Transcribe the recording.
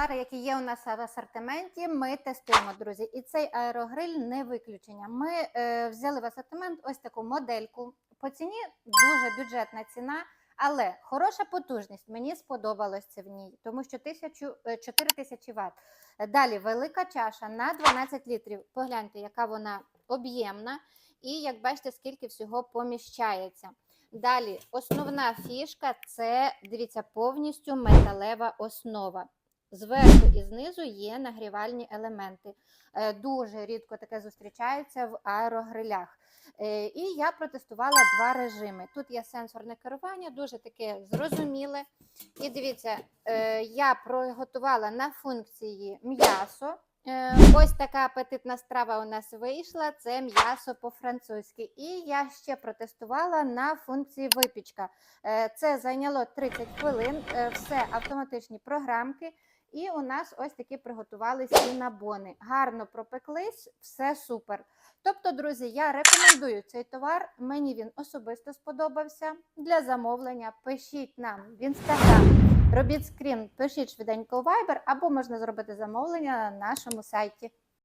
товари, які є у нас в асортименті, ми тестуємо, друзі. І цей аерогриль не виключення. Ми е, взяли в асортимент ось таку модельку. По ціні дуже бюджетна ціна, але хороша потужність. Мені сподобалось в ній, тому що 1000, е, 4000 Вт. Далі велика чаша на 12 літрів. Погляньте, яка вона об'ємна, і як бачите, скільки всього поміщається. Далі, основна фішка це, дивіться, повністю металева основа. Зверху і знизу є нагрівальні елементи. Е, Дуже рідко таке зустрічається в аерогрилях. Е, І я протестувала два режими. Тут є сенсорне керування, дуже таке зрозуміле. І дивіться, е, я приготувала на функції м'ясо. Ось така апетитна страва у нас вийшла. Це м'ясо по-французьки. І я ще протестувала на функції випічка. Це зайняло 30 хвилин, все автоматичні програмки. І у нас ось такі приготувалися сінабони. Гарно пропеклись, все супер. Тобто, друзі, я рекомендую цей товар. Мені він особисто сподобався. Для замовлення пишіть нам в інстаграм. Робіть скрін, пишіть швиденько у Viber, або можна зробити замовлення на нашому сайті.